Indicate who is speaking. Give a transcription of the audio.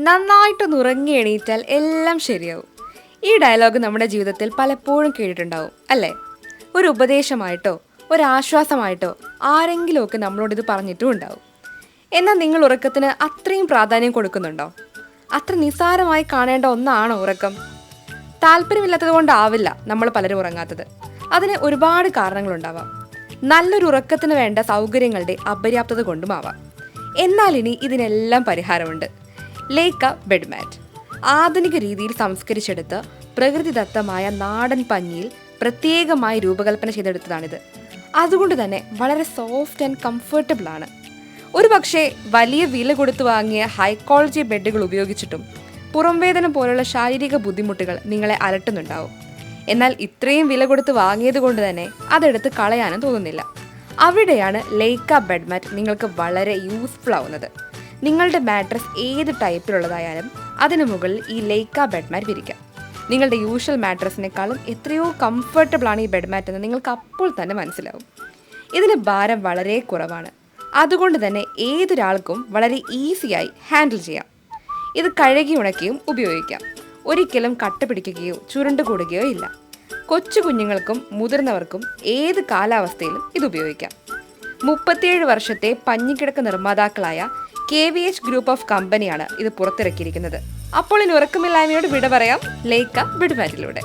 Speaker 1: നന്നായിട്ടൊന്ന് ഉറങ്ങി എണീറ്റാൽ എല്ലാം ശരിയാവും. ഈ ഡയലോഗ് നമ്മുടെ ജീവിതത്തിൽ പലപ്പോഴും കേട്ടിട്ടുണ്ടാവും അല്ലേ? ഒരു ഉപദേശമായിട്ടോ ഒരാശ്വാസമായിട്ടോ ആരെങ്കിലുമൊക്കെ നമ്മളോട് ഇത് പറഞ്ഞിട്ടും ഉണ്ടാവും. എന്നാൽ നിങ്ങൾ ഉറക്കത്തിന് അത്രയും പ്രാധാന്യം കൊടുക്കുന്നുണ്ടോ? അത്ര നിസ്സാരമായി കാണേണ്ട ഒന്നാണോ ഉറക്കം? താല്പര്യമില്ലാത്തത് കൊണ്ടാവില്ല നമ്മൾ പലരും ഉറങ്ങാത്തത്. അതിന് ഒരുപാട് കാരണങ്ങളുണ്ടാവാം. നല്ലൊരു ഉറക്കത്തിന് വേണ്ട സൗകര്യങ്ങളുടെ അപര്യാപ്തത കൊണ്ടുമാവാം. എന്നാൽ ഇനി ഇതിനെല്ലാം പരിഹാരമുണ്ട്. ലേക്ക ബെഡ്മാറ്റ്. ആധുനിക രീതിയിൽ സംസ്കരിച്ചെടുത്ത് പ്രകൃതിദത്തമായ നാടൻ പഞ്ഞിയിൽ പ്രത്യേകമായി രൂപകൽപ്പന ചെയ്തെടുത്തതാണിത്. അതുകൊണ്ട് തന്നെ വളരെ സോഫ്റ്റ് ആൻഡ് കംഫർട്ടബിൾ ആണ്. ഒരു പക്ഷേ വലിയ വില കൊടുത്തു വാങ്ങിയ ഹൈക്കോളജി ബെഡുകൾ ഉപയോഗിച്ചിട്ടും പുറംവേദന പോലുള്ള ശാരീരിക ബുദ്ധിമുട്ടുകൾ നിങ്ങളെ അലട്ടുന്നുണ്ടാവും. എന്നാൽ ഇത്രയും വില കൊടുത്ത് വാങ്ങിയത് കൊണ്ട് തന്നെ അതെടുത്ത് കളയാനും തോന്നുന്നില്ല. അവിടെയാണ് ലേക്ക ബെഡ്മാറ്റ് നിങ്ങൾക്ക് വളരെ യൂസ്ഫുൾ ആവുന്നത്. നിങ്ങളുടെ മാട്രസ് ഏത് ടൈപ്പിലുള്ളതായാലും അതിനു മുകളിൽ ഈ ലൈക്ക ബെഡ് മാറ്റ് വിരിക്കാം. നിങ്ങളുടെ യൂഷ്വൽ മാട്രസിനേക്കാളും എത്രയോ കംഫർട്ടബിളാണ് ഈ ബെഡ് മാറ്റ് എന്ന് നിങ്ങൾക്ക് അപ്പോൾ തന്നെ മനസ്സിലാവും. ഇതിന് ഭാരം വളരെ കുറവാണ്. അതുകൊണ്ട് തന്നെ ഏതൊരാൾക്കും വളരെ ഈസിയായി ഹാൻഡിൽ ചെയ്യാം. ഇത് കഴുകി ഉണക്കിയും ഉപയോഗിക്കാം. ഒരിക്കലും കട്ട പിടിക്കുകയോ ചുരുണ്ട് കൂടുകയോ ഇല്ല. കൊച്ചു കുഞ്ഞുങ്ങൾക്കും മുതിർന്നവർക്കും ഏത് കാലാവസ്ഥയിലും ഇത് ഉപയോഗിക്കാം. മുപ്പത്തിയേഴ് വർഷത്തെ പഞ്ഞിക്കിടക്ക് നിർമ്മാതാക്കളായ K V H group of കമ്പനിയാണ് ഇത് പുറത്തിറക്കിയിരിക്കുന്നത്. അപ്പോൾ ഇനി ഉറക്കമില്ലായ്മയോട് വിട പറയാം. ലേക്ക ബിഡ്മാറ്റിലൂടെ